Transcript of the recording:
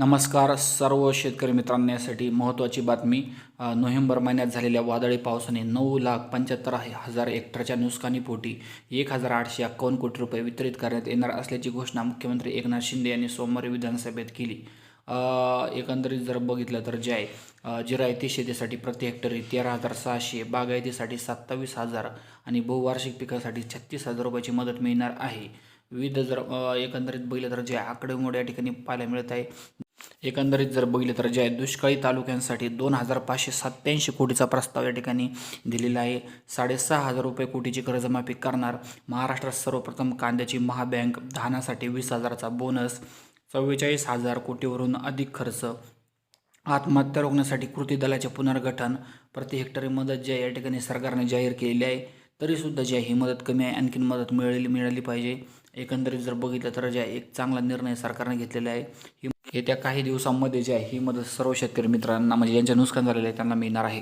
नमस्कार सर्व शेतकरी मित्रांसाठी महत्त्वाची बातमी. नोव्हेंबर महिन्यात झालेल्या वादळी पावसाने नऊ लाख पंच्याहत्तर हजार हेक्टरच्या नुकसानीपोटी एक हजार आठशे एक्कावन्न कोटी रुपये वितरित करण्यात येणार असल्याची घोषणा मुख्यमंत्री एकनाथ शिंदे यांनी सोमवारी विधानसभेत केली. एकंदरीत जर बघितलं तर जे आहे जिरायती शेतीसाठी प्रति हेक्टरी तेरा हजार सहाशे बागायतीसाठी सत्तावीस हजार आणि बहुवार्षिक पिकासाठी छत्तीस हजार रुपयाची मदत मिळणार आहे. विविध जर एकंदरीत बघितलं तर जे आकडेमोड या ठिकाणी पाहायला मिळत आहे एकंदरीत जर बघितलं तर जे दुष्काळी तालुक्यांसाठी दोन हजार पाचशे सत्त्याऐंशी कोटीचा प्रस्ताव या ठिकाणी दिलेला आहे. साडेसहा हजार रुपये कोटीची कर्जमाफी करणार महाराष्ट्रात सर्वप्रथम कांद्याची महाबँक धानासाठी वीस हजाराचा बोनस चव्वेचाळीस हजार कोटीवरून अधिक खर्च आत्महत्या रोखण्यासाठी कृती दलाचे पुनर्गठन प्रति हेक्टरी मदत जी आहे या ठिकाणी सरकारने जाहीर केलेली आहे. तरीसुद्धा जी आहे ही मदत कमी आहे आणखीन मदत मिळाली मिळाली पाहिजे. एकंदरीत जर बघितलं तर जे एक चांगला निर्णय सरकारने घेतलेला आहे. ही येत्या काही दिवसांमध्ये जे आहे ही मदत सर्व शेतकरी मित्रांना म्हणजे ज्यांचे नुकसान झालेलं आहे त्यांना मिळणार आहे.